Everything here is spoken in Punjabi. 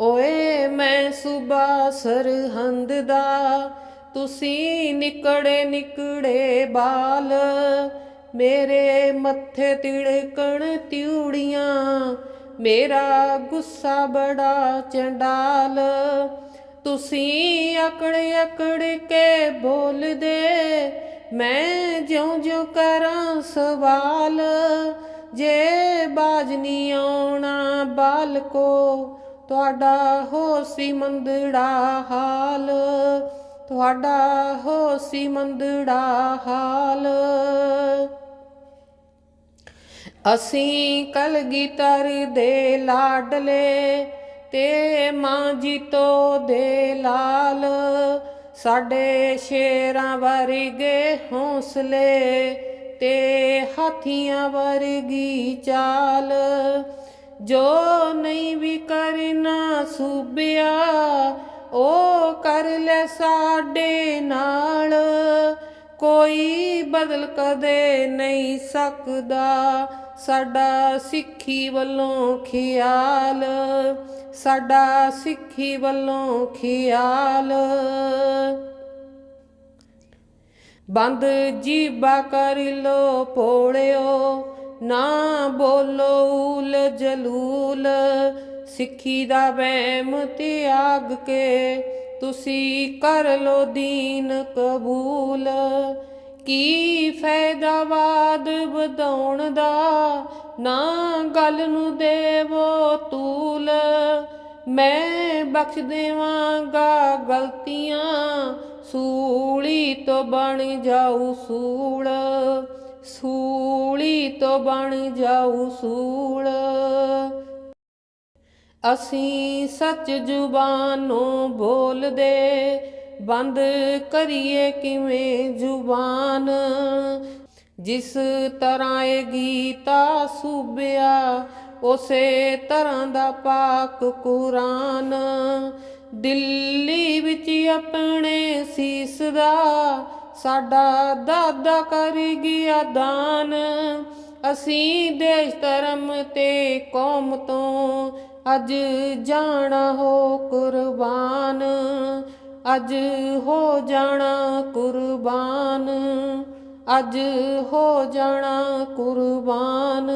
ਓਏ ਮੈਂ ਸੁਬਾ ਸਰਹੰਦ ਦਾ, ਤੁਸੀਂ ਨਿਕੜੇ ਨਿਕੜੇ ਬਾਲ। ਮੇਰੇ ਮੱਥੇ ਤਿੜਕਣ ਤਿਉੜੀਆਂ, ਮੇਰਾ ਗੁੱਸਾ ਬੜਾ ਚੰਡਾਲ। ਤੁਸੀਂ ਅਕੜ ਅਕੜ ਕੇ ਬੋਲਦੇ, ਮੈਂ ਜਿਉਂ ਜਿਉਂ ਕਰਾਂ ਸਵਾਲ। ਜੇ ਬਾਜ ਨਹੀਂ ਆਉਣਾ ਬਾਲਕੋ ਤੁਹਾਡਾ ਹੋਸੀ ਮੰਦੜਾ ਹਾਲ। ਤੁਹਾਡਾ ਹੋਸੀ ਮੰਦੜਾ ਹਾਲ। ਅਸੀਂ ਕਲਗੀਧਰ ਦੇ ਲਾਡਲੇ ਤੇ ਮਾਂ ਜੀਤੋ ਦੇ ਲਾਲ। ਸਾਡੇ ਸ਼ੇਰਾਂ ਵਰਗੇ ਹੌਸਲੇ ਤੇ ਹਾਥੀਆਂ ਵਰਗੀ ਚਾਲ। ਜੋ ਨਹੀਂ ਵੀ ਸੂਬਿਆ ਉਹ ਕਰ ਲੈ ਸਾਡੇ ਨਾਲ। ਕੋਈ ਬਦਲ ਕਦੇ ਨਹੀਂ ਸਕਦਾ, ਸਾਡਾ ਸਿੱਖੀ ਵੱਲੋਂ ਖਿਆਲ। ਸਾਡਾ ਸਿੱਖੀ ਵੱਲੋਂ ਖਿਆਲ। ਬੰਦ ਜੀਬਾ ਕਰ ਲੋ ਪੋਲਿਓ, ਨਾ ਬੋਲੋ ਉਲ ਜਲੂਲ। ਸਿੱਖੀ ਦਾ ਵਹਿਮ ਤਿਆਗ ਕੇ ਤੁਸੀਂ ਕਰ ਲੋ ਦੀਨ ਕਬੂਲ। ਕੀ ਫਾਇਦਾ ਵਾਦ ਵਧਾਉਣ ਦਾ? ਨਾ ਗੱਲ ਨੂੰ ਦੇਵੋ ਤੂਲ। ਮੈਂ ਬਖਸ਼ ਦੇਵਾਂਗਾ ਗਲਤੀਆਂ, ਸੂਲੀ ਤੋਂ ਬਣ ਜਾਊ ਸੂਲ। ਸੂਲੀ ਤੋਂ ਬਣ ਜਾਊ ਸੂਲ। ਅਸੀਂ ਸੱਚ ਜ਼ੁਬਾਨੋਂ ਬੋਲਦੇ, ਬੰਦ ਕਰੀਏ ਕਿਵੇਂ ਜ਼ੁਬਾਨ? ਜਿਸ ਤਰ੍ਹਾਂ ਇਹ ਗੀਤਾ ਸੂਬਿਆ, ਉਸੇ ਤਰ੍ਹਾਂ ਦਾ ਪਾਕ ਕੁਰਾਨ। ਦਿੱਲੀ ਵਿੱਚ ਆਪਣੇ ਸੀਸ ਦਾ ਸਾਡਾ ਦਾਦਾ ਕਰ ਗਿਆ ਦਾਨ। ਅਸੀਂ ਦੇਸ਼ ਧਰਮ ਤੇ ਕੌਮ ਤੋਂ ਅੱਜ ਜਾਣਾ ਹੋ ਕੁਰਬਾਨ ਅੱਜ ਹੋ ਜਾਣਾ ਕੁਰਬਾਨ ਅੱਜ ਹੋ ਜਾਣਾ ਕੁਰਬਾਨ।